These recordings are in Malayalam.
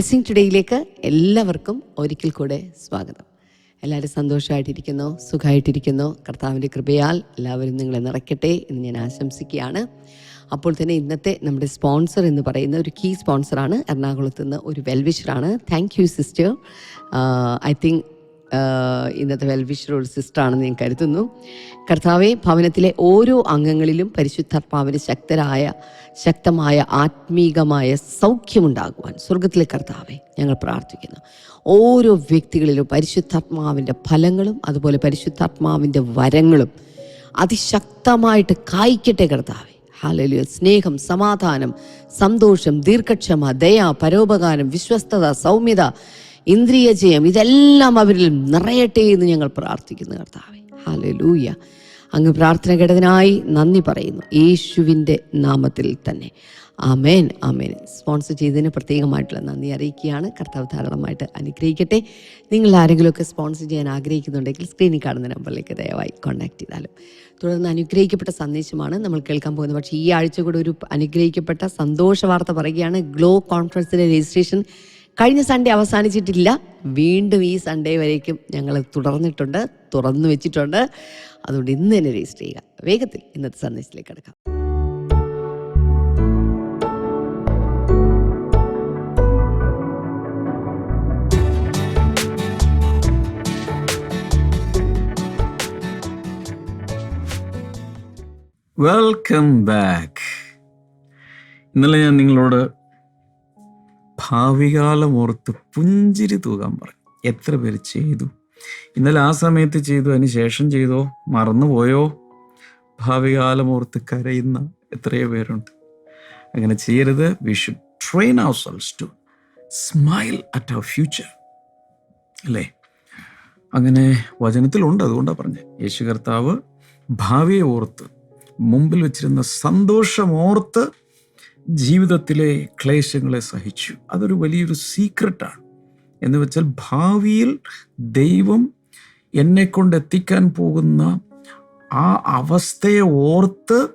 ബ്ലെസ്സിങ് ടുഡേയിലേക്ക് എല്ലാവർക്കും ഒരിക്കൽ കൂടെ സ്വാഗതം. എല്ലാവരും സന്തോഷമായിട്ടിരിക്കുന്നു സുഖമായിട്ടിരിക്കുന്നു. കർത്താവിന്റെ കൃപയാൽ എല്ലാവരും നിങ്ങളെ നിറയ്ക്കട്ടെ എന്ന് ഞാൻ ആശംസിക്കുകയാണ്. അപ്പോൾ തന്നെ ഇന്നത്തെ നമ്മുടെ സ്പോൺസർ എന്ന് പറയുന്ന ഒരു കീ സ്പോൺസറാണ് എറണാകുളത്ത് നിന്ന് ഒരു വെൽവിഷറാണ്. Thank you sister I think ഇന്നത്തെ വെൽവിഷർ ഒരു സിസ്റ്ററാണെന്ന് ഞാൻ കരുതുന്നു. കർത്താവെ ഭവനത്തിലെ ഓരോ അംഗങ്ങളിലും പരിശുദ്ധാത്മാവിന് ശക്തരായ ശക്തമായ ആത്മീകമായ സൗഖ്യമുണ്ടാകുവാൻ സ്വർഗത്തിലെ കർത്താവെ ഞങ്ങൾ പ്രാർത്ഥിക്കുന്നു. ഓരോ വ്യക്തികളിലും പരിശുദ്ധാത്മാവിന്റെ ഫലങ്ങളും അതുപോലെ പരിശുദ്ധാത്മാവിന്റെ വരങ്ങളും അതിശക്തമായിട്ട് കായ്ക്കട്ടെ കർത്താവെ. ഹാലലിയ സ്നേഹം സമാധാനം സന്തോഷം ദീർഘക്ഷമ ദയ പരോപകാരം വിശ്വസ്തത സൗമ്യത ഇന്ദ്രിയ ജയം ഇതെല്ലാം അവരിൽ നിറയട്ടെ എന്ന് ഞങ്ങൾ പ്രാർത്ഥിക്കുന്നു കർത്താവെ. ഹാലലൂയ അങ്ങ് പ്രാർത്ഥന കേട്ടതിനായി നന്ദി പറയുന്നു. യേശുവിന്റെ നാമത്തിൽ തന്നെ. അമേൻ അമേൻ സ്പോൺസർ ചെയ്തതിന് പ്രത്യേകമായിട്ടുള്ള നന്ദി അറിയിക്കുകയാണ്. കർത്താവ് ധാരാളമായിട്ട് അനുഗ്രഹിക്കട്ടെ. നിങ്ങൾ ആരെങ്കിലുമൊക്കെ സ്പോൺസർ ചെയ്യാൻ ആഗ്രഹിക്കുന്നുണ്ടെങ്കിൽ സ്ക്രീനിൽ കാണുന്ന നമ്പറിലേക്ക് ദയവായി കോൺടാക്ട് ചെയ്താലും തുടർന്ന് അനുഗ്രഹിക്കപ്പെട്ട സന്ദേശമാണ്. നമ്മൾ കേൾക്കാൻ പോകുന്നത് പക്ഷേ ഈ ആഴ്ച കൂടെ ഒരു അനുഗ്രഹിക്കപ്പെട്ട സന്തോഷ വാർത്ത പറയുകയാണ്. ഗ്ലോ കോൺഫറൻസിലെ രജിസ്ട്രേഷൻ കഴിഞ്ഞ സൺഡേ അവസാനിച്ചിട്ടില്ല. വീണ്ടും ഈ സൺഡേ വരേക്കും ഞങ്ങൾ തുടർന്നിട്ടുണ്ട് തുറന്നു വെച്ചിട്ടുണ്ട്. അതുകൊണ്ട് ഇന്ന് തന്നെ രജിസ്റ്റർ ചെയ്യുക. വേഗത്തിൽ ഇന്നത്തെ സന്ദേശത്തിലേക്ക് കിടക്കാം. വെൽക്കം ബാക്ക് ഇന്നലെ ഞാൻ നിങ്ങളോട് ഭാവികാലം ഓർത്ത് പുഞ്ചിരി തൂകാൻ പറഞ്ഞു എത്ര പേര് ചെയ്തു? ഇന്നലെ ആ സമയത്ത് ചെയ്തു അതിന് ശേഷം ചെയ്തോ? മറന്നുപോയോ ഭാവികാലം ഓർത്ത് കരയുന്ന എത്രയോ പേരുണ്ട്. അങ്ങനെ ചെയ്യരുത്. We should train our selves to smile at our future അല്ലേ? അങ്ങനെ വചനത്തിലുണ്ട് അതുകൊണ്ടാണ് പറഞ്ഞത് യേശു കർത്താവ് ഭാവിയെ ഓർത്ത് മുമ്പിൽ വെച്ചിരുന്ന സന്തോഷമോർത്ത് ജീവിതത്തിലെ ക്ലേശങ്ങളെ സഹിച്ചു. അതൊരു വലിയൊരു സീക്രട്ടാണ് എന്ന് വെച്ചാൽ ഭാവിയിൽ ദൈവം എന്നെ കൊണ്ട് എത്തിക്കാൻ പോകുന്ന ആ അവസ്ഥയെ ഓർത്ത്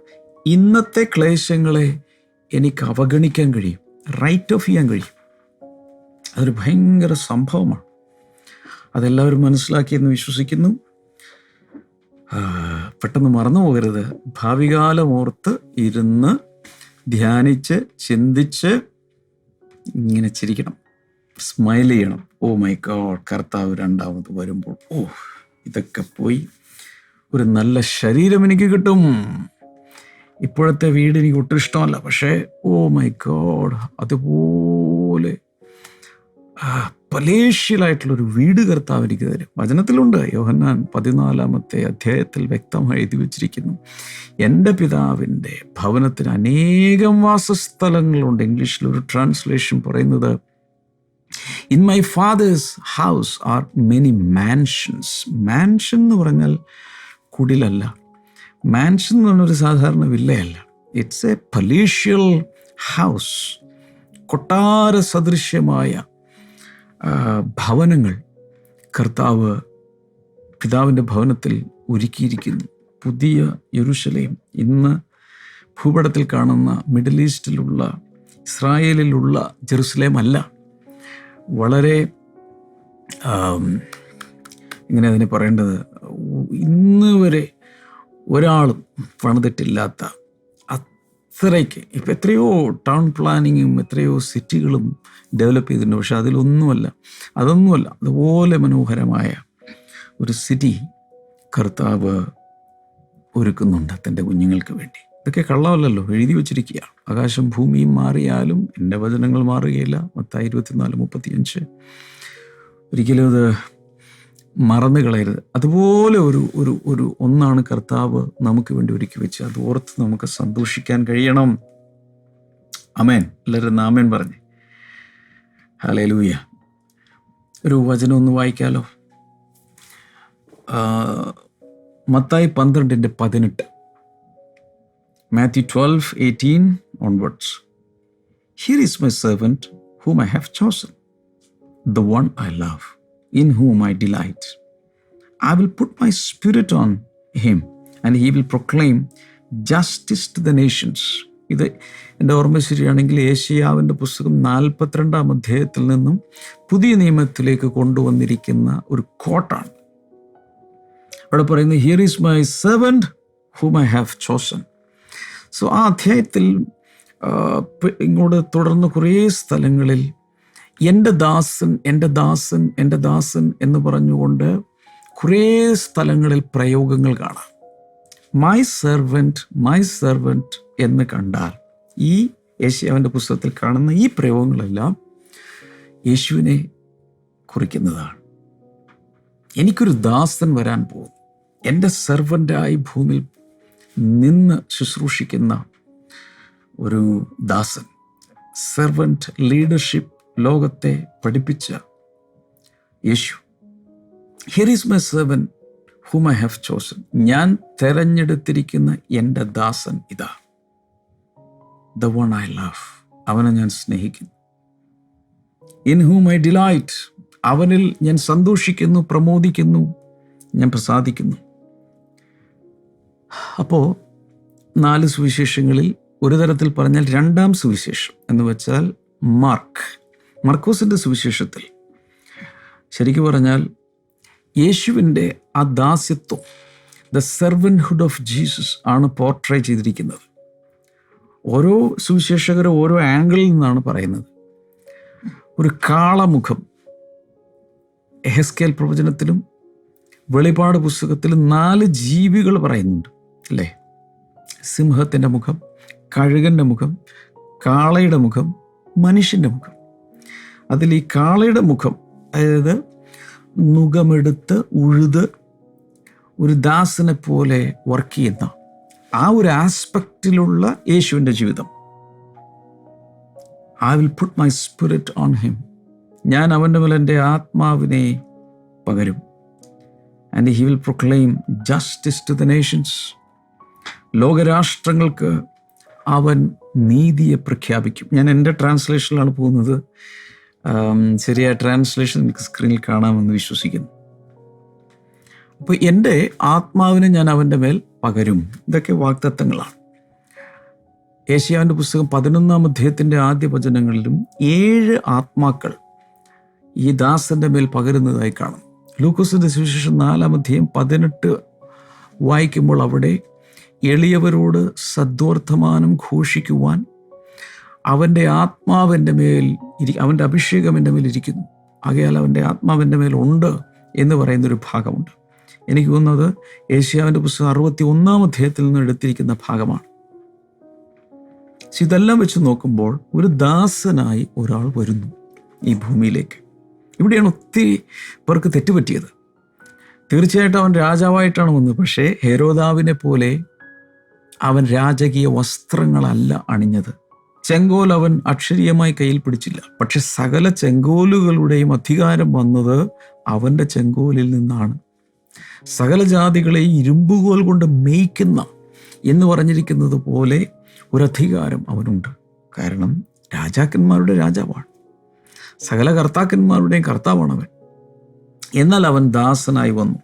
ഇന്നത്തെ ക്ലേശങ്ങളെ എനിക്ക് അവഗണിക്കാൻ കഴിയും. റൈറ്റ് ഓഫ് ചെയ്യാൻ കഴിയും. അതൊരു ഭയങ്കര സംഭവമാണ്. അതെല്ലാവരും മനസ്സിലാക്കിയെന്ന് വിശ്വസിക്കുന്നു. പെട്ടെന്ന് മറന്നു പോകരുത് ഭാവികാലം ഓർത്ത് ഇരുന്ന് ധ്യാനിച്ച് ചിന്തിച്ച് ഇങ്ങനെ ചിരിക്കണം. സ്മൈൽ ചെയ്യണം. ഓ മൈ ഗോഡ് കർത്താവ് രണ്ടാമത് വരുമ്പോൾ. ഓ ഇതൊക്കെ പോയി. ഒരു നല്ല ശരീരം എനിക്ക് കിട്ടും. ഇപ്പോഴത്തെ വീട് എനിക്ക് ഒട്ടും ഇഷ്ടമല്ല. പക്ഷേ ഓ മൈ ഗോഡ് അതുപോലെ. ആ, പലേഷ്യലായിട്ടുള്ള ഒരു വീട് കർത്താവ് എനിക്ക് തരും. വചനത്തിലുണ്ട്. യോഹന്നാൻ പതിനാലാമത്തെ അധ്യായത്തിൽ വ്യക്തമായി എഴുതി വച്ചിരിക്കുന്നു. എന്റെ പിതാവിന്റെ ഭവനത്തിന് അനേകം വാസസ്ഥലങ്ങളുണ്ട്. ഇംഗ്ലീഷിൽ ഒരു ട്രാൻസ്ലേഷൻ പറയുന്നത് in my father's house are many mansions mansion എന്ന് പറഞ്ഞാൽ കുടിലല്ല. മാൻഷൻ എന്ന് പറഞ്ഞൊരു സാധാരണ വില്ലയല്ല. ഇറ്റ്സ് എ പലീഷ്യൽ ഹൗസ് കൊട്ടാര സദൃശ്യമായ ഭവനങ്ങൾ കർത്താവ് പിതാവിന്റെ ഭവനത്തിൽ ഒരുക്കിയിരിക്കുന്നു. പുതിയ യെരുശലേം. ഇന്ന് ഭൂപടത്തിൽ കാണുന്ന മിഡിൽ ഈസ്റ്റിലുള്ള ഇസ്രായേലിലുള്ള ജെറുസലേം അല്ല വളരെ ഇങ്ങനെ അതിനെ പറയേണ്ടത് ഇന്ന് വരെ ഒരാളും പണിതിട്ടില്ലാത്ത അത്രയ്ക്ക് ഇപ്പം എത്രയോ ടൗൺ പ്ലാനിങ്ങും എത്രയോ സിറ്റികളും ഡെവലപ്പ് ചെയ്തിട്ടുണ്ട്. പക്ഷെ അതിലൊന്നുമല്ല. അതൊന്നുമല്ല. അതുപോലെ മനോഹരമായ ഒരു സിറ്റി കർത്താവ് ഒരുക്കുന്നുണ്ട് തന്റെ കുഞ്ഞുങ്ങൾക്ക് വേണ്ടി. ഇതൊക്കെ കള്ളമല്ലല്ലോ. എഴുതി വച്ചിരിക്കുകയാണ്. ആകാശം ഭൂമിയും മാറിയാലും എന്റെ വചനങ്ങൾ മാറുകയില്ല. മൊത്തം ഇരുപത്തിനാല് മുപ്പത്തിയഞ്ച്. ഒരിക്കലും അത് മറന്നു കളയരുത്. അതുപോലെ ഒരു ഒരു ഒരു ഒന്നാണ് കർത്താവ് നമുക്ക് വേണ്ടി ഒരുക്കി വെച്ച് അത് ഓർത്ത് നമുക്ക് സന്തോഷിക്കാൻ കഴിയണം. അമേൻ എല്ലാവരും നാമേൻ പറഞ്ഞേ. ഹലേലൂയ ഒരു വചനം ഒന്ന് വായിക്കാലോ? മത്തായി പന്ത്രണ്ടിന്റെ പതിനെട്ട്. Matthew twelve eighteen onwards here is my servant whom I have chosen the one I love, in whom I delight. I will put my spirit on him, and he will proclaim justice to the nations. ഇത് എന്റെ ഓർമ്മ ശരിയാണെങ്കിൽ ഏഷ്യാവിന്റെ പുസ്തകം നാൽപ്പത്തിരണ്ടാം അധ്യായത്തിൽ നിന്നും പുതിയ നിയമത്തിലേക്ക് കൊണ്ടുവന്നിരിക്കുന്ന ഒരു കോട്ടാണ് അവിടെ പറയുന്നത് here is my servant whom I have chosen so ആ അധ്യായത്തിൽ ഇങ്ങോട്ട് തുടർന്ന് കുറേ സ്ഥലങ്ങളിൽ എന്റെ ദാസൻ എന്റെ ദാസൻ എന്റെ ദാസൻ എന്ന് പറഞ്ഞുകൊണ്ട് കുറേ സ്ഥലങ്ങളിൽ പ്രയോഗങ്ങൾ കാണാം. മൈ സെർവന്റ് മൈ സെർവന്റ് എന്ന് കണ്ടാൽ ഈ യേശുവിന്റെ പുസ്തകത്തിൽ കാണുന്ന ഈ പ്രയോഗങ്ങളെല്ലാം യേശുവിനെ കുറിക്കുന്നതാണ്. എനിക്കൊരു ദാസൻ വരാൻ പോകും എന്റെ സെർവന്റായി ഭൂമിയിൽ നിന്ന് ശുശ്രൂഷിക്കുന്ന ഒരു ദാസൻ. സെർവന്റ് ലീഡർഷിപ്പ് ലോകത്തെ പഠിപ്പിച്ച യേശു. Here is my servant whom I have chosen ഞാൻ തെരഞ്ഞെടുത്തിരിക്കുന്ന എന്റെ ദാസൻ ഇതാ. ദ വൺ ഐ ലവ് അവനെ ഞാൻ സ്നേഹിക്കുന്നു. ഇൻ ഹൂം ഐ ഡിലൈറ്റ് അവനിൽ ഞാൻ സന്തോഷിക്കുന്നു പ്രമോദിക്കുന്നു ഞാൻ പ്രസാദിക്കുന്നു. അപ്പോൾ നാല് സുവിശേഷങ്ങളിൽ ഒരു തരത്തിൽ പറഞ്ഞാൽ രണ്ടാം സുവിശേഷം എന്ന് വെച്ചാൽ മാർക്ക്. മർക്കോസിന്റെ സുവിശേഷത്തിൽ ശരിക്കു പറഞ്ഞാൽ യേശുവിന്റെ ആ ദാസ്യത്വം ദ സെർവൻഹുഡ് ഓഫ് ജീസസ് ആണ് പോർട്രേ ചെയ്തിരിക്കുന്നത്. ഓരോ സുവിശേഷകരും ഓരോ ആംഗിളിൽ നിന്നാണ് പറയുന്നത്. ഒരു കാളമുഖം എഹസ്കേൽ പ്രവചനത്തിലും വെളിപാട് പുസ്തകത്തിലും നാല് ജീവികൾ പറയുന്നുണ്ട് അല്ലേ? സിംഹത്തിന്റെ മുഖം കഴുകന്റെ മുഖം കാളയുടെ മുഖം മനുഷ്യന്റെ മുഖം. അതിൽ ഈ കാളയുടെ മുഖം അതായത് മുഖമെടുത്ത് ഉഴുത് ഒരു ദാസനെ പോലെ വർക്ക് ചെയ്യുന്ന ആ ഒരു ആസ്പെക്റ്റിലുള്ള യേശുവിന്റെ ജീവിതം. I will put my spirit on him ഞാൻ അവന്റെ മേൽ എന്റെ ആത്മാവിനെ പകരും. And he will proclaim justice to the nations ലോകരാഷ്ട്രങ്ങൾക്ക് അവൻ നീതിയെ പ്രഖ്യാപിക്കും. ഞാൻ എന്റെ ട്രാൻസ്ലേഷനിലാണ് പോകുന്നത്. ശരിയായ ട്രാൻസ്ലേഷൻ എനിക്ക് സ്ക്രീനിൽ കാണാമെന്ന് വിശ്വസിക്കുന്നു. അപ്പോൾ എന്റെ ആത്മാവിനെ ഞാൻ അവന്റെ മേൽ പകരും. ഇതൊക്കെ വാക്തത്വങ്ങളാണ്. ഏഷ്യാവിന്റെ പുസ്തകം പതിനൊന്നാം അധ്യായത്തിന്റെ ആദ്യ വചനങ്ങളിലും ഏഴ് ആത്മാക്കൾ ഈ ദാസന്റെ മേൽ പകരുന്നതായി കാണും ലൂക്കോസിന്റെ സുവിശേഷം നാലാം അധ്യായം പതിനെട്ട് വായിക്കുമ്പോൾ അവിടെ എളിയവരോട് സദ്വർത്തമാനം ഘോഷിക്കുവാൻ അവന്റെ ആത്മാവിന്റെ മേൽ ഇരി അവന്റെ അഭിഷേകം എന്റെ മേൽ ഇരിക്കുന്നു. ആകയാൽ അവന്റെ ആത്മാവിന്റെ മേലുണ്ട് എന്ന് പറയുന്നൊരു ഭാഗമുണ്ട്. എനിക്ക് തോന്നുന്നത് ഏഷ്യാവിന്റെ പുസ്തകം അറുപത്തി ഒന്നാം അധ്യായത്തിൽ നിന്ന് എടുത്തിരിക്കുന്ന ഭാഗമാണ്. ഇതെല്ലാം വെച്ച് നോക്കുമ്പോൾ ഒരു ദാസനായി ഒരാൾ വരുന്നു ഈ ഭൂമിയിലേക്ക്. ഇവിടെയാണ് ഒത്തിരി പേർക്ക് തെറ്റുപറ്റിയത്. തീർച്ചയായിട്ടും അവൻ രാജാവായിട്ടാണ് വന്നത്. പക്ഷേ ഹെരോദാവിനെ പോലെ അവൻ രാജകീയ വസ്ത്രങ്ങളല്ല അണിഞ്ഞത്. ചെങ്കോൽ അവൻ അക്ഷരീയമായി കയ്യിൽ പിടിച്ചില്ല. പക്ഷെ സകല ചെങ്കോലുകളുടെയും അധികാരം വന്നത് അവന്റെ ചെങ്കോലിൽ നിന്നാണ്. സകല ജാതികളെയും ഇരുമ്പുകോൽ കൊണ്ട് മേയ്ക്കുന്ന എന്ന് പറഞ്ഞിരിക്കുന്നത് പോലെ ഒരധികാരം അവനുണ്ട്. കാരണം രാജാക്കന്മാരുടെ രാജാവാണ്. സകല കർത്താക്കന്മാരുടെയും കർത്താവാണ് അവൻ. എന്നാൽ അവൻ ദാസനായി വന്നു.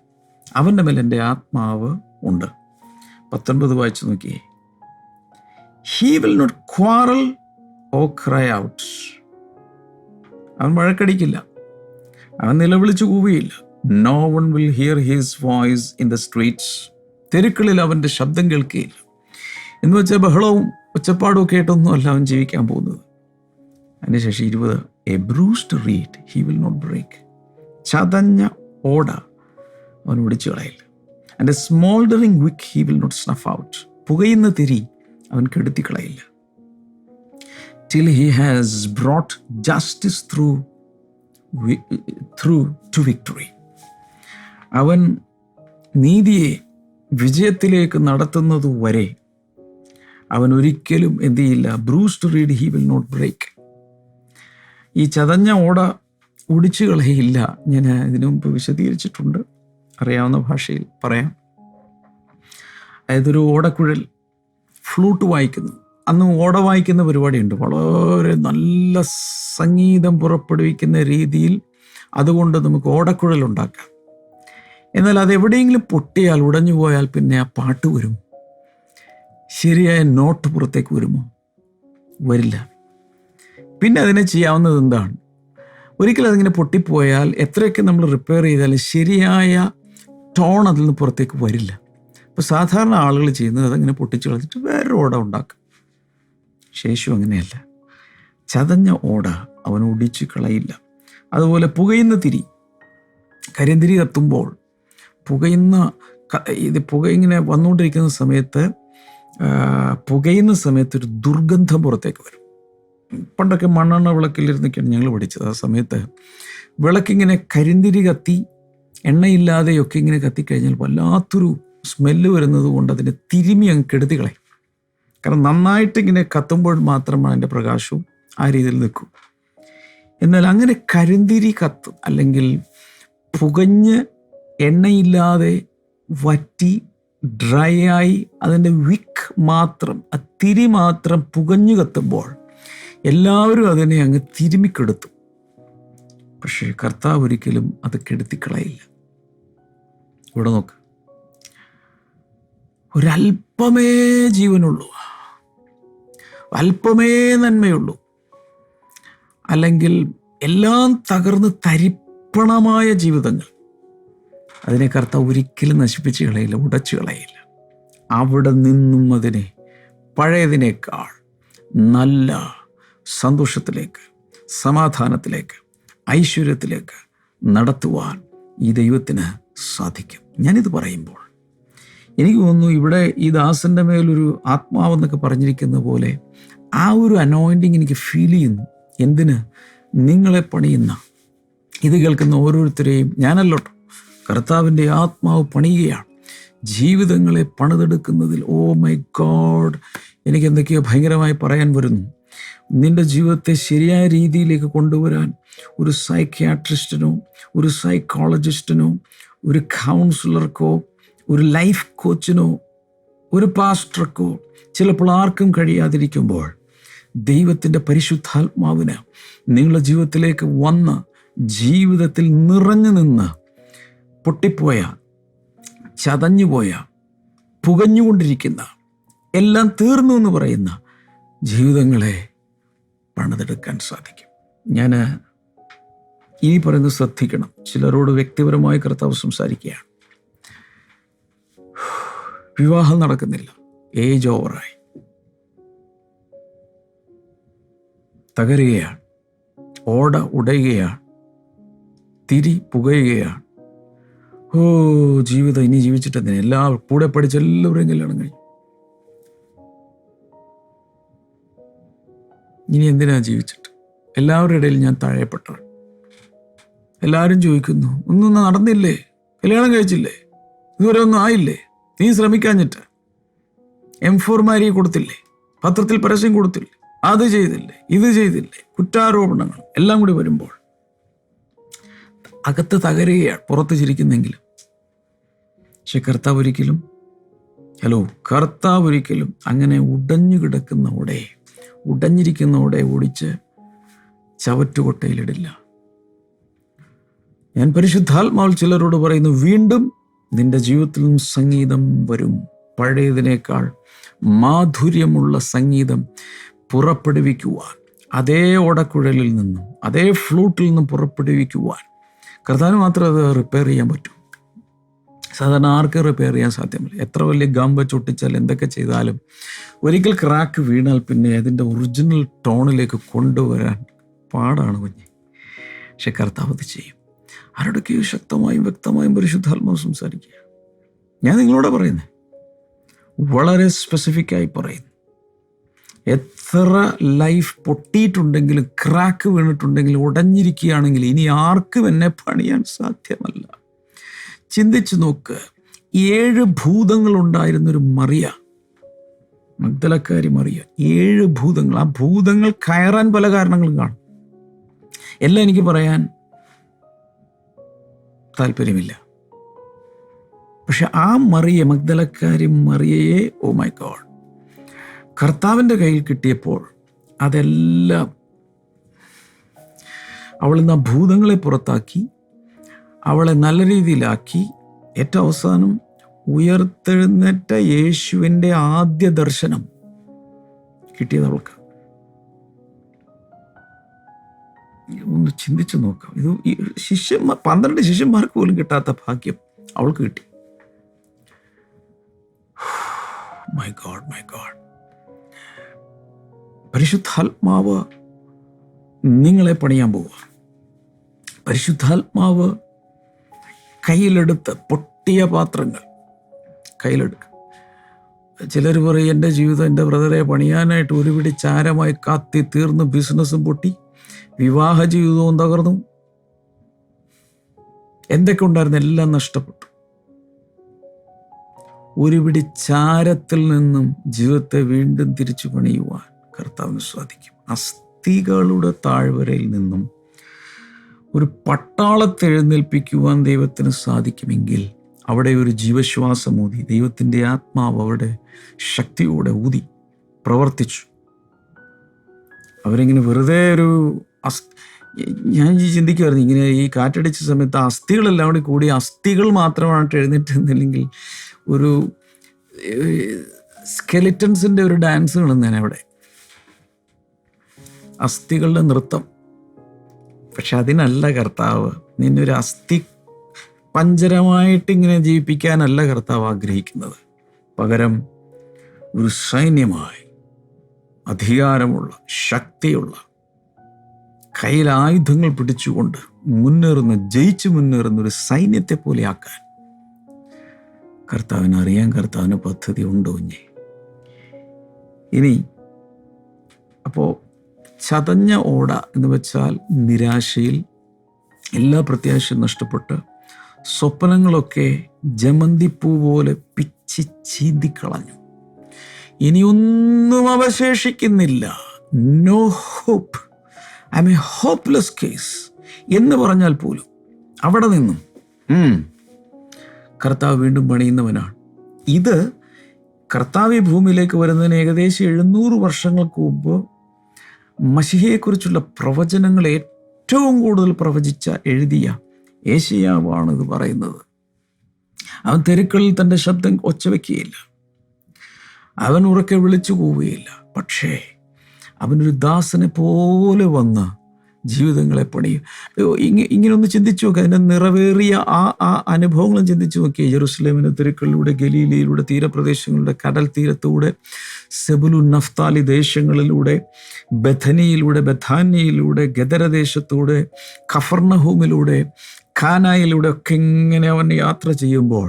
അവന്റെ മേൽ എന്റെ ആത്മാവ് ഉണ്ട്. പത്തൊൻപത് വായിച്ചു നോക്കിയേ. He will not quarrel or cry out അവൻ വഴക്കടിക്കില്ല. അവൻ നിലവിളിച്ചു കൂവിയില്ല no one will hear his voice in the streets തെരുക്കളിൽ അവന്റെ ശബ്ദം കേൾക്കുകയില്ല. എന്ന് വെച്ചാൽ ബഹളവും ഒച്ചപ്പാടും ഒക്കെ ആയിട്ടൊന്നും അല്ല അവൻ ജീവിക്കാൻ പോകുന്നത്. അതിന് ശേഷം ഇരുപത് a bruised reed he will not break ചതഞ്ഞ ഓട അവൻ ഒടിച്ചു കളയില്ല. And a smouldering wick he will not snuff out പുകയുന്ന തിരി അവൻ കെടുത്തി കളയില്ല till he has brought justice through through to victory അവൻ നീതിയെ വിജയത്തിലേക്ക് നടത്തുന്നത് വരെ അവൻ ഒരിക്കലും എന്ത് ചെയ്യില്ല. Bruise to reed he will not break ഈ ചതഞ്ഞ ഓട ഒടിച്ചു കളയില്ല. ഞാൻ ഇതിനു മുമ്പ് വിശദീകരിച്ചിട്ടുണ്ട്. അറിയാവുന്ന ഭാഷയിൽ പറയാം. അതായത് ഒരു ഓടക്കുഴൽ ഫ്ലൂട്ട് വായിക്കുന്നു. അന്ന് ഓട വായിക്കുന്ന പരിപാടിയുണ്ട്. വളരെ നല്ല സംഗീതം പുറപ്പെടുവിക്കുന്ന രീതിയിൽ അതുകൊണ്ട് നമുക്ക് ഓടക്കുഴൽ ഉണ്ടാക്കാം. എന്നാൽ അത് എവിടെയെങ്കിലും പൊട്ടിയാൽ ഉടഞ്ഞു പോയാൽ പിന്നെ ആ പാട്ട് വരും ശരിയായ നോട്ട് പുറത്തേക്ക് വരുമോ? വരില്ല. പിന്നെ അതിനെ ചെയ്യാവുന്നത് എന്താണ്? ഒരിക്കലും അതിങ്ങനെ പൊട്ടിപ്പോയാൽ എത്രയൊക്കെ നമ്മൾ റിപ്പയർ ചെയ്താലും ശരിയായ ടോൺ അതിൽ നിന്ന് പുറത്തേക്ക് വരില്ല. അപ്പോൾ സാധാരണ ആളുകൾ ചെയ്യുന്നത് അതങ്ങനെ പൊട്ടിച്ച് കളഞ്ഞിട്ട് വേറൊരു ഓട ഉണ്ടാക്കും. ശേഷു അങ്ങനെയല്ല. ചതഞ്ഞ ഓട അവൻ ഒടിച്ച് കളയില്ല. അതുപോലെ പുകയുന്ന തിരി. കരിന്തിരി കത്തുമ്പോൾ പുകയുന്ന ഇത് പുക ഇങ്ങനെ വന്നുകൊണ്ടിരിക്കുന്ന സമയത്ത് പുകയുന്ന സമയത്ത് ഒരു ദുർഗന്ധം പുറത്തേക്ക് വരും. പണ്ടൊക്കെ മണ്ണെണ്ണ വിളക്കിലിരുന്നൊക്കെയാണ് ഞങ്ങൾ പഠിച്ചത്. ആ സമയത്ത് വിളക്കിങ്ങനെ കരിന്തിരി കത്തി എണ്ണയില്ലാതെയൊക്കെ ഇങ്ങനെ കത്തിക്കഴിഞ്ഞാൽ വല്ലാത്തൊരു സ്മെല്ല് വരുന്നത് കൊണ്ട് അതിനെ തിരുമി അങ്ങ് കെടുതി കളയും. കാരണം നന്നായിട്ട് ഇങ്ങനെ കത്തുമ്പോൾ മാത്രമാണ് അതിന്റെ പ്രകാശവും ആ രീതിയിൽ നിൽക്കും. എന്നാൽ അങ്ങനെ കരിന്തിരി കത്തും അല്ലെങ്കിൽ പുകഞ്ഞ് എണ്ണയില്ലാതെ വറ്റി ഡ്രൈ ആയി അതിന്റെ വിക്ക് മാത്രം ആ തിരി മാത്രം പുകഞ്ഞു കത്തുമ്പോൾ എല്ലാവരും അതിനെ അങ്ങ് തിരുമിക്കെടുത്തു പക്ഷേ കർത്താവ് ഒരിക്കലും അത് കെടുത്തിക്കളയില്ല ഇവിടെ നോക്ക്. ഒരല്പമേ ജീവനുള്ളൂ. അല്പമേ നന്മയുള്ളൂ. അല്ലെങ്കിൽ എല്ലാം തകർന്ന് തരിപ്പണമായ ജീവിതങ്ങൾ. അതിനെ കർത്താവ് ഒരിക്കലും നശിപ്പിച്ച് കളയില്ല ഉടച്ചു കളയില്ല. അവിടെ നിന്നും അതിനെ പഴയതിനേക്കാൾ നല്ല സന്തോഷത്തിലേക്ക് സമാധാനത്തിലേക്ക് ഐശ്വര്യത്തിലേക്ക് നടത്തുവാൻ ഈ ദൈവത്തിന് സാധിക്കും. ഞാനിത് പറയുമ്പോൾ എനിക്ക് തോന്നുന്നു ഇവിടെ ഈ ദാസന്റെ മേലൊരു ആത്മാവെന്നൊക്കെ പറഞ്ഞിരിക്കുന്ന പോലെ ആ ഒരു അനോയിന്റിങ് എനിക്ക് ഫീൽ ചെയ്യുന്നു. എന്തിന്? നിങ്ങളെ പണിയുന്ന. ഇത് കേൾക്കുന്ന ഓരോരുത്തരെയും ഞാനല്ലോട്ടോ കർത്താവിന്റെ ആത്മാവ് പണിയുകയാണ്. ജീവിതങ്ങളെ പണിതെടുക്കുന്നതിൽ ഓ മൈ ഗോഡ് എനിക്ക് എന്തൊക്കെയോ ഭയങ്കരമായി പറയാൻ വരുന്നു. നിന്റെ ജീവിതത്തെ ശരിയായ രീതിയിലേക്ക് കൊണ്ടുവരാൻ ഒരു സൈക്യാട്രിസ്റ്റിനോ ഒരു സൈക്കോളജിസ്റ്റിനോ ഒരു കൗൺസിലർക്കോ ഒരു ലൈഫ് കോച്ചിനോ ഒരു പാസ്റ്റർക്കോ ചിലപ്പോൾ ആർക്കും കഴിയാതിരിക്കുമ്പോൾ ദൈവത്തിന്റെ പരിശുദ്ധാത്മാവിന് നിങ്ങളുടെ ജീവിതത്തിലേക്ക് വന്ന് ജീവിതത്തിൽ നിറഞ്ഞു നിന്ന് പൊട്ടിപ്പോയ ചതഞ്ഞുപോയ പുകഞ്ഞുകൊണ്ടിരിക്കുന്ന എല്ലാം തീർന്നു എന്ന് പറയുന്ന ജീവിതങ്ങളെ പണിതെടുക്കാൻ സാധിക്കും. ഞാൻ ഇനി പറയുന്നത് ശ്രദ്ധിക്കണം. ചിലരോട് വ്യക്തിപരമായി കർത്താവ് സംസാരിക്കുകയാണ്. വിവാഹം നടക്കുന്നില്ല. ഏജ് ഓവറായി തകരുകയാണ്. ഓട ഉടയുകയാണ്. തിരി പുകയുകയാണ്. ഓ ജീവിതം ഇനി ജീവിച്ചിട്ടെന്തിനാ? എല്ലാ കൂടെ പഠിച്ച എല്ലാവരെയും കല്യാണം കഴിഞ്ഞു ഇനി എന്തിനാ ജീവിച്ചിട്ട്? എല്ലാവരുടെ ഇടയിൽ ഞാൻ താഴെപ്പെട്ടവൻ. എല്ലാവരും ചോദിക്കുന്നു ഒന്നും നടന്നില്ലേ? കല്യാണം കഴിച്ചില്ലേ? ഇതുവരെ ഒന്നും ആയില്ലേ? നീ ശ്രമിക്കാഞ്ഞിട്ട്. എം ഫോർമാരി കൊടുത്തില്ലേ? പത്രത്തിൽ പരസ്യം കൊടുത്തില്ലേ? അത് ചെയ്തില്ലേ? ഇത് ചെയ്തില്ലേ? കുറ്റാരോപണങ്ങൾ എല്ലാം കൂടി വരുമ്പോൾ അകത്ത് തകരുകയാണ് പുറത്ത് ചിരിക്കുന്നെങ്കിലും. പക്ഷെ കർത്താവ് ഒരിക്കലും ഹലോ കർത്താവ് ഒരിക്കലും അങ്ങനെ ഉടഞ്ഞു കിടക്കുന്ന ഉടഞ്ഞിരിക്കുന്നവിടെ ഓടിച്ച് ചവറ്റുകൊട്ടയിലിടില്ല. ഞാൻ പരിശുദ്ധാത്മാവിൽ ചിലരോട് പറയുന്നു വീണ്ടും നിന്റെ ജീവിതത്തിലും സംഗീതം വരും. പഴയതിനേക്കാൾ മാധുര്യമുള്ള സംഗീതം പുറപ്പെടുവിക്കുവാൻ അതേ ഓടക്കുഴലിൽ നിന്നും അതേ ഫ്ലൂട്ടിൽ നിന്നും പുറപ്പെടുവിക്കുവാൻ കർത്താവിന് മാത്രം അത് റിപ്പയർ ചെയ്യാൻ പറ്റും. സാധാരണ ആർക്ക് റിപ്പയർ ചെയ്യാൻ സാധ്യമല്ല. എത്ര വലിയ ഗം വെച്ച് ഒട്ടിച്ചാൽ എന്തൊക്കെ ചെയ്താലും ഒരിക്കൽ ക്രാക്ക് വീണാൽ പിന്നെ അതിന്റെ ഒറിജിനൽ ടോണിലേക്ക് കൊണ്ടുവരാൻ പാടാണ് കുഞ്ഞ്. പക്ഷെ കർത്താവ് അത് ചെയ്യും. ആരോടൊക്കെയോ ശക്തമായും വ്യക്തമായും പരിശുദ്ധാത്മാവ് സംസാരിക്കുക. ഞാൻ നിങ്ങളോട് പറയുന്നത് വളരെ സ്പെസിഫിക്കായി പറയുന്നു. എത്ര ലൈഫ് പൊട്ടിയിട്ടുണ്ടെങ്കിലും ക്രാക്ക് വീണിട്ടുണ്ടെങ്കിലും ഉടഞ്ഞിരിക്കുകയാണെങ്കിൽ ഇനി ആർക്കും എന്നെ പണിയാൻ സാധ്യമല്ല. ചിന്തിച്ചു നോക്ക് ഏഴ് ഭൂതങ്ങൾ ഉണ്ടായിരുന്നൊരു മറിയ മഗ്ദലക്കാരി മറിയ ഏഴ് ഭൂതങ്ങൾ. ആ ഭൂതങ്ങൾ കയറാൻ പല കാരണങ്ങളും കാണും. എല്ലാം എനിക്ക് പറയാൻ താല്പര്യമില്ല. പക്ഷെ ആ മറിയ മഗ്ദലക്കാരി മറിയയെ ഓ മൈ ഗോഡ് കർത്താവിന്റെ കയ്യിൽ കിട്ടിയപ്പോൾ അതെല്ലാം അവൾ ഇന്ന് ഭൂതങ്ങളെ പുറത്താക്കി അവളെ നല്ല രീതിയിലാക്കി. ഏറ്റവും അവസാനം ഉയർത്തെഴുന്നേറ്റ യേശുവിന്റെ ആദ്യ ദർശനം കിട്ടിയത് അവൾക്ക്. ഒന്ന് ചിന്തിച്ചു നോക്കാം. ഇത് ഈ ശിഷ്യന്മാർ പന്ത്രണ്ട് ശിഷ്യന്മാർക്ക് പോലും കിട്ടാത്ത ഭാഗ്യം അവൾക്ക് കിട്ടി. മൈ ഗോഡ് മൈ ഗോഡ് പരിശുദ്ധാത്മാവ് നിങ്ങളെ പണിയാൻ പോവുക. പരിശുദ്ധാത്മാവ് കയ്യിലെടുത്ത് പൊട്ടിയ പാത്രങ്ങൾ കയ്യിലെടുക്കുക. ചിലർ പറയും എന്റെ ജീവിതം എന്റെ ബ്രദറെ പണിയാനായിട്ട് ഒരുപിടി ചാരമായി കാത്തി തീർന്ന് ബിസിനസ്സും പൊട്ടി. വിവാഹ ജീവിതവും തകർന്നു. എന്തൊക്കെ ഉണ്ടായിരുന്നു എല്ലാം നഷ്ടപ്പെട്ടു. ഒരു പിടി ചാരത്തിൽ നിന്നും ജീവിതത്തെ വീണ്ടും തിരിച്ചു പണിയുവാൻ കർത്താവിന് സാധിക്കും. അസ്ഥികളുടെ താഴ്വരയിൽ നിന്നും ഒരു പട്ടാളത്തെ എഴുന്നേൽപ്പിക്കുവാൻ ദൈവത്തിന് സാധിക്കുമെങ്കിൽ അവിടെ ഒരു ജീവശ്വാസം ഊതി. ദൈവത്തിന്റെ ആത്മാവ് അവിടെ ശക്തിയോടെ ഊതി. പ്രവർത്തിച്ചു. അവരിങ്ങനെ വെറുതെ ഒരു അസ് ഞാൻ ചിന്തിക്കുമായിരുന്നു ഇങ്ങനെ ഈ കാറ്റടിച്ച സമയത്ത് അസ്ഥികളെല്ലാം കൂടി കൂടി അസ്ഥികൾ മാത്രമായിട്ട് എഴുന്നേറ്റുന്നില്ലെങ്കിൽ ഒരു സ്കെലിറ്റൻസിന്റെ ഒരു ഡാൻസ് കാണുന്നതിന് അവിടെ. അസ്ഥികളുടെ നൃത്തം. പക്ഷെ അതിനല്ല കർത്താവ്. നിന്നൊരു അസ്ഥി പഞ്ചരമായിട്ട് ഇങ്ങനെ ജീവിപ്പിക്കാനല്ല കർത്താവ് ആഗ്രഹിക്കുന്നത്. പകരം ഒരു സൈന്യമായി അധികാരമുള്ള ശക്തിയുള്ള കയ്യിൽ ആയുധങ്ങൾ പിടിച്ചുകൊണ്ട് മുന്നേറുന്ന ജയിച്ചു മുന്നേറുന്ന ഒരു സൈന്യത്തെ പോലെ ആക്കാൻ. കർത്താവിന് അറിയാൻ കർത്താവിന് പദ്ധതി ഉണ്ടോ ഇനി? ഇനി അപ്പോൾ ചതഞ്ഞ ഓട എന്ന് വെച്ചാൽ നിരാശയിൽ എല്ലാ പ്രത്യാശയും നഷ്ടപ്പെട്ട് സ്വപ്നങ്ങളൊക്കെ ജമന്തിപ്പൂ പോലെ പിച്ചി ചീന്തിക്കളഞ്ഞു ഇനിയൊന്നും അവശേഷിക്കുന്നില്ല. No hope. I am a hopeless case എന്ന് പറഞ്ഞാൽ പോലും അവിടെ നിന്നും കർത്താവ് വീണ്ടും പണിയുന്നവനാണ്. ഇത് കർത്താവ് ഭൂമിയിലേക്ക് വരുന്നതിന് ഏകദേശം എഴുന്നൂറ് വർഷങ്ങൾക്ക് മുമ്പ് മഷിഹയെക്കുറിച്ചുള്ള പ്രവചനങ്ങൾ ഏറ്റവും കൂടുതൽ പ്രവചിച്ച എഴുതിയ ഏഷ്യാവാണ് ഇത് പറയുന്നത്. അവൻ തെരുക്കളിൽ തന്റെ ശബ്ദം ഒച്ചവെക്കുകയില്ല. അവൻ ഉറക്കെ വിളിച്ചു പോവുകയില്ല പക്ഷേ അവനൊരു ദാസനെ പോലെ വന്ന് ജീവിതങ്ങളെ പണിയും. ഇങ്ങനെ ഒന്ന് ചിന്തിച്ചു നോക്കുക അതിന്റെ നിറവേറിയ ആ ആ അനുഭവങ്ങളും ചിന്തിച്ചു നോക്കിയ ജെറുസലേമിന് തെരുക്കളിലൂടെ ഗലീലയിലൂടെ തീരപ്രദേശങ്ങളുടെ കടൽ തീരത്തൂടെ സെബുലു നഫ്താലി ദേശങ്ങളിലൂടെ ബഥനിയിലൂടെ ബഥാനിയിലൂടെ ഗദരദേശത്തൂടെ ഖഫർണഹൂമിലൂടെ ഖാനായിലൂടെ ഒക്കെ ഇങ്ങനെ അവൻ യാത്ര ചെയ്യുമ്പോൾ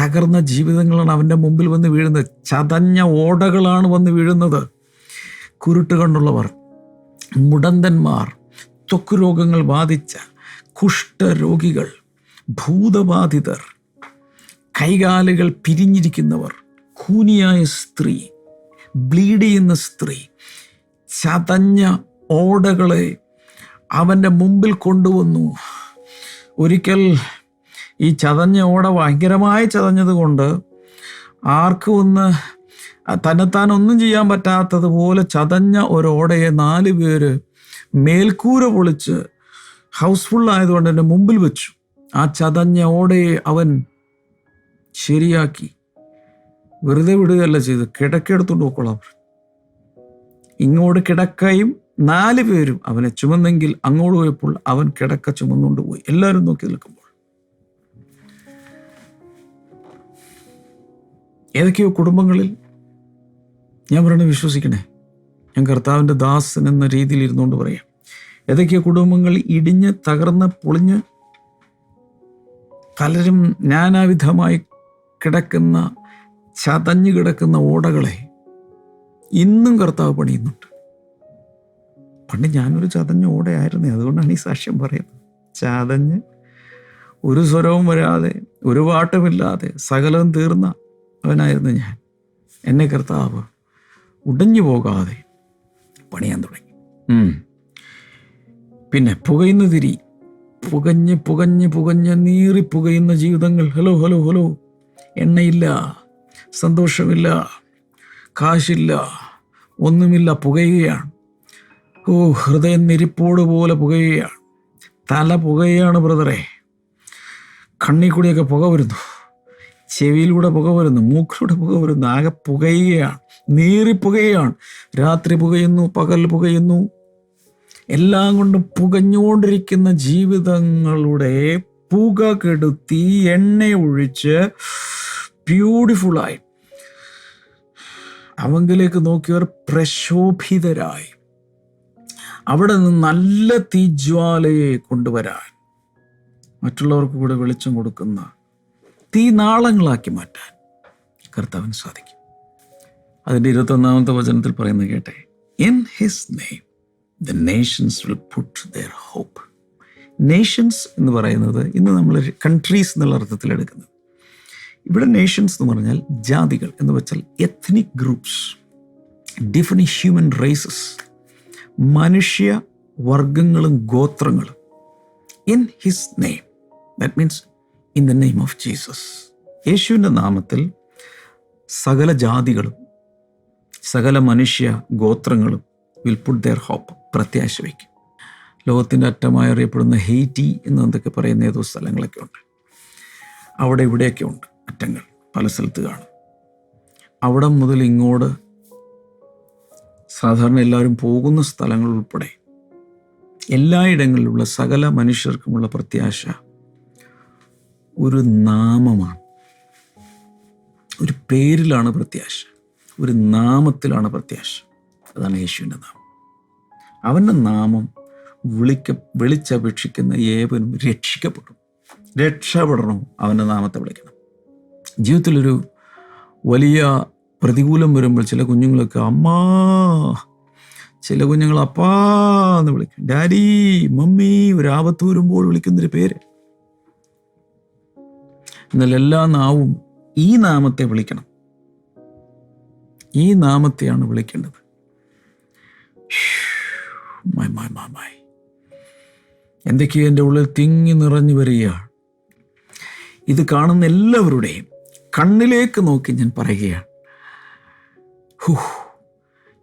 തകർന്ന ജീവിതങ്ങളാണ് അവന്റെ മുമ്പിൽ വന്ന് വീഴുന്നത്. ചതഞ്ഞ ഓടകളാണ് വന്ന് വീഴുന്നത്. കുരുട്ട് കണ്ടുള്ളവർ മുടന്തന്മാർ ത്വക്ക് രോഗങ്ങൾ ബാധിച്ച കുഷ്ഠരോഗികൾ ഭൂതബാധിതർ കൈകാലുകൾ പിരിഞ്ഞിരിക്കുന്നവർ കൂനിയായ സ്ത്രീ ബ്ലീഡ് ചെയ്യുന്ന സ്ത്രീ ചതഞ്ഞ ഓടകളെ അവന്റെ മുമ്പിൽ കൊണ്ടുവന്നു. ഒരിക്കൽ ഈ ചതഞ്ഞ ഓട ഭയങ്കരമായി ചതഞ്ഞത് കൊണ്ട് ആർക്കും ഒന്ന് തന്നെത്താൻ ഒന്നും ചെയ്യാൻ പറ്റാത്തതുപോലെ ചതഞ്ഞ ഒരോടയെ നാല് പേര് മേൽക്കൂര പൊളിച്ച് ഹൗസ്ഫുൾ ആയതുകൊണ്ട് എന്റെ മുമ്പിൽ വെച്ചു. ആ ചതഞ്ഞ ഓടയെ അവൻ ശരിയാക്കി. വെറുതെ വിടുകയല്ല ചെയ്ത് കിടക്കെടുത്തുകൊണ്ട് പോക്കോളാം ഇങ്ങോട്ട് കിടക്കയും നാല് പേരും അവനെ ചുമന്നെങ്കിൽ അങ്ങോട്ട് പോയപ്പോൾ അവൻ കിടക്ക ചുമന്നുകൊണ്ട് പോയി. എല്ലാവരും നോക്കി നിൽക്കുമ്പോൾ. ഏതൊക്കെയോ കുടുംബങ്ങളിൽ ഞാൻ പറയണത് വിശ്വസിക്കണേ. ഞാൻ കർത്താവിന്റെ ദാസൻ എന്ന രീതിയിൽ ഇരുന്നുകൊണ്ട് പറയാം. ഏതൊക്കെ കുടുംബങ്ങൾ ഇടിഞ്ഞ് തകർന്ന് പൊളിഞ്ഞ് പലരും നാനാവിധമായി കിടക്കുന്ന ചതഞ്ഞു കിടക്കുന്ന ഓടകളെ ഇന്നും കർത്താവ് പണിയുന്നുണ്ട്. പണ്ട് ഞാനൊരു ചതഞ്ഞ ഓടയായിരുന്നു. അതുകൊണ്ടാണ് ഈ സാക്ഷ്യം പറയുന്നത്. ചതഞ്ഞ് ഒരു സ്വരവും വരാതെ ഒരു പാട്ടുമില്ലാതെ സകലവും തീർന്ന അവനായിരുന്നു ഞാൻ. എന്നെ കർത്താവ് ഉടഞ്ഞു പോകാതെ പണിയാൻ തുടങ്ങി. പിന്നെ പുകയുന്ന തിരി പുകഞ്ഞ് പുകഞ്ഞ് പുകഞ്ഞ് നീറി പുകയുന്ന ജീവിതങ്ങൾ. Hello hello hello. എണ്ണയില്ല സന്തോഷമില്ല കാശില്ല ഒന്നുമില്ല പുകയുകയാണ്. ഓ ഹൃദയം നെരിപ്പോട് പോലെ പുകയുകയാണ്. തല പുകയാണ് ബ്രദറെ. കണ്ണിൽ കൂടിയൊക്കെ പുക വരുന്നു. ചെവിയിലൂടെ പുക വരുന്നു. മൂക്കിലൂടെ പുക വരുന്നു. ആകെ പുകയുകയാണ്. നീറി പുകയുകയാണ് രാത്രി പുകയുന്നു പകൽ പുകയുന്നു. എല്ലാം കൊണ്ടും പുകഞ്ഞുകൊണ്ടിരിക്കുന്ന ജീവിതങ്ങളുടെ പുക കെടുത്തി എണ്ണ ഒഴിച്ച് ബ്യൂട്ടിഫുള്ളായി. അവങ്കിലേക്ക് നോക്കിയവർ പ്രശോഭിതരായി. അവിടെ നിന്ന് നല്ല തീജ്വാലയെ കൊണ്ടുവരാൻ മറ്റുള്ളവർക്ക് കൂടെ വെളിച്ചം കൊടുക്കുന്ന തീനാളങ്ങളാക്കി മാറ്റാൻ കർത്താവിന് സാധിക്കും. അതിന്റെ ഇരുപത്തൊന്നാമത്തെ വചനത്തിൽ പറയുന്നത് കേട്ടെ. In his name the nations will put their hope nations എന്ന് പറയുന്നത് ഇന്ന് നമ്മൾ കൺട്രീസ് എന്നുള്ള അർത്ഥത്തിൽ എടുക്കുന്നത്. ഇവിടെ നേഷൻസ് എന്ന് പറഞ്ഞാൽ ജാതികൾ എന്ന് വെച്ചാൽ ethnic groups different human races മനുഷ്യ വർഗങ്ങളും ഗോത്രങ്ങളും. In his name that means in the name of Jesus യേശുവിന്റെ നാമത്തിൽ സകല ജാതികളും സകല മനുഷ്യ ഗോത്രങ്ങളും വിൽ പുട്ട് ദെയർ ഹോപ്പ് പ്രത്യാശ വയ്ക്കും ലോകത്തിന്റെ അറ്റമായി അറിയപ്പെടുന്ന ഹെയ്റ്റി എന്ന് എന്തൊക്കെ പറയുന്ന ഏതോ സ്ഥലങ്ങളൊക്കെ ഉണ്ട്. അവിടെ ഇവിടെയൊക്കെ ഉണ്ട് അറ്റങ്ങൾ പല സ്ഥലത്ത് കാണും. അവിടെ മുതൽ ഇങ്ങോട്ട് സാധാരണ എല്ലാവരും പോകുന്ന സ്ഥലങ്ങൾ ഉൾപ്പെടെ എല്ലായിടങ്ങളിലുള്ള സകല മനുഷ്യർക്കുമുള്ള പ്രത്യാശ ഒരു നാമമാണ്. ഒരു പേരിലാണ് പ്രത്യാശ. ഒരു നാമത്തിലാണ് പ്രത്യാശ. അതാണ് യേശുവിന്റെ നാമം. അവന്റെ നാമം വിളിക്ക വിളിച്ചപേക്ഷിക്കുന്ന ഏവനും രക്ഷിക്കപ്പെടും. രക്ഷപ്പെടണം അവന്റെ നാമത്തെ വിളിക്കണം. ജീവിതത്തിലൊരു വലിയ പ്രതികൂലം വരുമ്പോൾ ചില കുഞ്ഞുങ്ങളൊക്കെ അമ്മാ ചില കുഞ്ഞുങ്ങൾ അപ്പാ എന്ന് വിളിക്കും. ഡാഡി മമ്മി ഒരു ആപത്ത് വരുമ്പോൾ വിളിക്കുന്നൊരു പേര്. എന്നാൽ എല്ലാ നാവും ഈ നാമത്തെ വിളിക്കണം. ഈ നാമത്തെയാണ് വിളിക്കേണ്ടത്. എന്തൊക്കെയോ എന്റെ ഉള്ളിൽ തിങ്ങി നിറഞ്ഞു വരികയാണ്. ഇത് കാണുന്ന എല്ലാവരുടെയും കണ്ണിലേക്ക് നോക്കി ഞാൻ പറയുകയാണ്.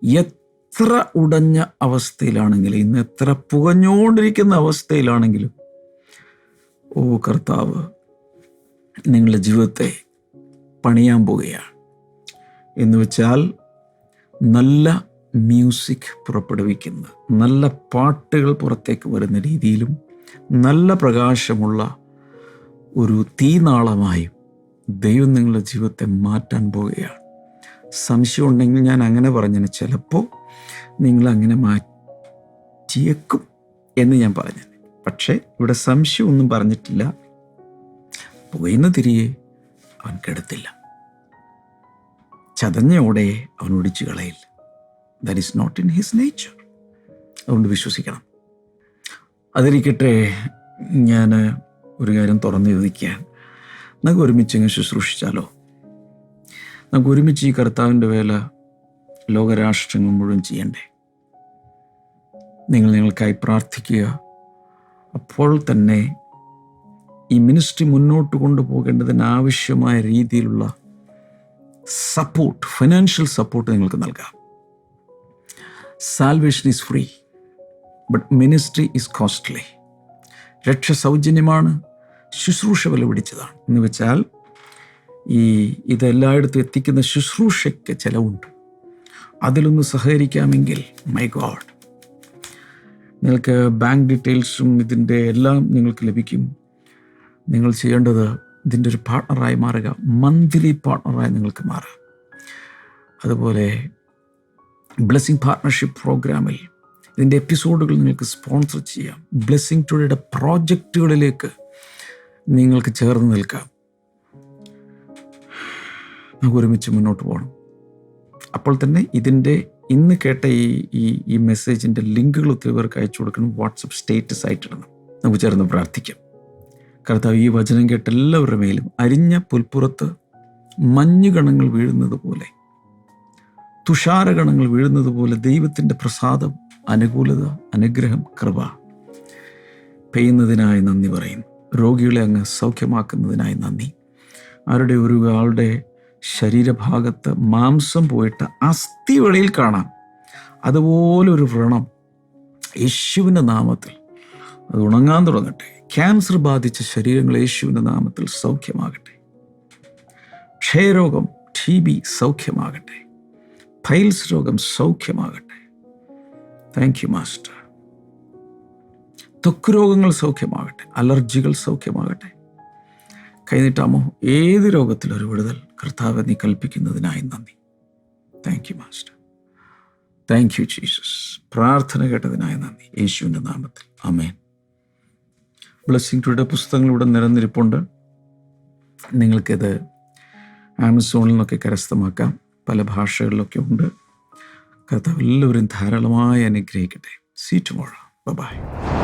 എത്ര ഉടഞ്ഞ അവസ്ഥയിലാണെങ്കിലും ഇന്ന് എത്ര പുകഞ്ഞുകൊണ്ടിരിക്കുന്ന അവസ്ഥയിലാണെങ്കിലും ഓ കർത്താവ് നിങ്ങളുടെ ജീവിതത്തെ പണിയാൻ പോവുകയാണ്. എന്ന് വെച്ചാൽ നല്ല മ്യൂസിക് പുറപ്പെടുവിക്കുന്ന നല്ല പാട്ടുകൾ പുറത്തേക്ക് വരുന്ന രീതിയിലും നല്ല പ്രകാശമുള്ള ഒരു തീനാളമായും ദൈവം നിങ്ങളുടെ ജീവിതത്തെ മാറ്റാൻ പോവുകയാണ്. സംശയം ഉണ്ടെങ്കിൽ ഞാൻ അങ്ങനെ പറഞ്ഞതിന് ചിലപ്പോൾ നിങ്ങളങ്ങനെ മാറ്റിയേക്കും എന്ന് ഞാൻ പറഞ്ഞു പക്ഷേ ഇവിടെ സംശയമൊന്നും പറഞ്ഞിട്ടില്ല. പോയിന്ന് തിരികെ അവൻ കെടുത്തില്ല. ചതഞ്ഞ ഓടയെ അവൻ ഒടിച്ചു കളയില്ല that is not in his nature അതുകൊണ്ട് വിശ്വസിക്കണം. അതിരിക്കട്ടെ ഞാൻ ഒരു കാര്യം തുറന്നു ചോദിക്കാൻ. നമുക്ക് ഒരുമിച്ച് ഇങ്ങനെ ശുശ്രൂഷിച്ചാലോ? നമുക്ക് ഒരുമിച്ച് ഈ കർത്താവിന്റെ വേല ലോകരാഷ്ട്രങ്ങൾ മുഴുവൻ ചെയ്യണ്ടേ? നിങ്ങൾ നിങ്ങൾക്കായി പ്രാർത്ഥിക്കുക. അപ്പോൾ തന്നെ ഈ മിനിസ്ട്രി മുന്നോട്ട് കൊണ്ടുപോകേണ്ടതിന് ആവശ്യമായ രീതിയിലുള്ള സപ്പോർട്ട് ഫിനാൻഷ്യൽ സപ്പോർട്ട് നിങ്ങൾക്ക് നൽകാം. Salvation is free but ministry is costly രക്ഷ സൗജന്യമാണ് ശുശ്രൂഷ വില പിടിച്ചതാണ് എന്ന് വെച്ചാൽ ഈ ഇതെല്ലായിടത്തും എത്തിക്കുന്ന ശുശ്രൂഷയ്ക്ക് ചിലവുണ്ട്. അതിലൊന്ന് സഹകരിക്കാമെങ്കിൽ മൈ ഗോഡ് നിങ്ങൾക്ക് ബാങ്ക് ഡീറ്റെയിൽസും ഇതിന്റെ എല്ലാം നിങ്ങൾക്ക് ലഭിക്കും. നിങ്ങൾ ചെയ്യേണ്ടത് ഇതിന്റെ ഒരു പാർട്ണറായി മാറുക. മന്ത്ലി പാർട്ണറായി നിങ്ങൾക്ക് മാറുക അതുപോലെ ബ്ലെസ്സിങ് പാർട്ണർഷിപ്പ് പ്രോഗ്രാമിൽ ഇതിന്റെ എപ്പിസോഡുകൾ നിങ്ങൾക്ക് സ്പോൺസർ ചെയ്യാം. ബ്ലെസ്സിങ് ടുഡേയുടെ പ്രോജക്റ്റുകളിലേക്ക് നിങ്ങൾക്ക് ചേർന്ന് നിൽക്കാം. നമുക്ക് ഒരുമിച്ച് മുന്നോട്ട് പോകണം. അപ്പോൾ തന്നെ ഇതിന്റെ ഇന്ന് കേട്ട ഈ ഈ ഈ മെസ്സേജിന്റെ ലിങ്കുകൾ ഒത്തിരി പേർക്ക് അയച്ചു കൊടുക്കണം. വാട്സപ്പ് സ്റ്റേറ്റസ് ആയിട്ടിടണം നമുക്ക് ചേർന്ന് പ്രാർത്ഥിക്കാം. കർത്താവ് ഈ വചനം കേട്ട എല്ലാവരുടെ മേലും അരിഞ്ഞ പുൽപ്പുറത്ത് മഞ്ഞുകണങ്ങൾ വീഴുന്നത് പോലെ തുഷാരഗണങ്ങൾ വീഴുന്നത് പോലെ ദൈവത്തിന്റെ പ്രസാദം അനുകൂലത അനുഗ്രഹം കൃപ പെയ്യുന്നതിനായി നന്ദി പറയും. രോഗികളെ അങ്ങ് സൗഖ്യമാക്കുന്നതിനായി നന്ദി. ആരുടെ ഒരു ആളുടെ ശരീരഭാഗത്ത് മാംസം പോയിട്ട് അസ്ഥി വെളിയിൽ കാണാം. അതുപോലൊരു വ്രണം യേശുവിന്റെ നാമത്തിൽ അത് ഉണങ്ങാൻ തുടങ്ങട്ടെ. ക്യാൻസർ ബാധിച്ച ശരീരങ്ങൾ യേശുവിന്റെ നാമത്തിൽ സൗഖ്യമാകട്ടെ. ക്ഷയരോഗം ടി ബി സൗഖ്യമാകട്ടെ. ഫൈൽസ് രോഗം സൗഖ്യമാകട്ടെ. താങ്ക് യു മാസ്റ്റർ ത്വക്ക് രോഗങ്ങൾ സൗഖ്യമാകട്ടെ. അലർജികൾ സൗഖ്യമാകട്ടെ. കൈനീട്ടാമോ ഏത് രോഗത്തിലൊരു വിടുതൽ കർത്താവ് നീ കൽപ്പിക്കുന്നതിനായി നന്ദി. Thank you master thank you Jesus പ്രാർത്ഥന കേട്ടതിനായി നന്ദി. യേശുവിന്റെ നാമത്തിൽ. അമേൻ ബ്ലെസ്സിങ് ടുഡേ പുസ്തകങ്ങൾ ഇവിടെ നിരന്നിരിപ്പുണ്ട്. നിങ്ങൾക്കിത് ആമസോണിൽ നിന്നൊക്കെ കരസ്ഥമാക്കാം. പല ഭാഷകളിലൊക്കെ ഉണ്ട്. കഥ എല്ലാവരും ധാരാളമായി അനുഗ്രഹിക്കട്ടെ. See ടുമോളോ by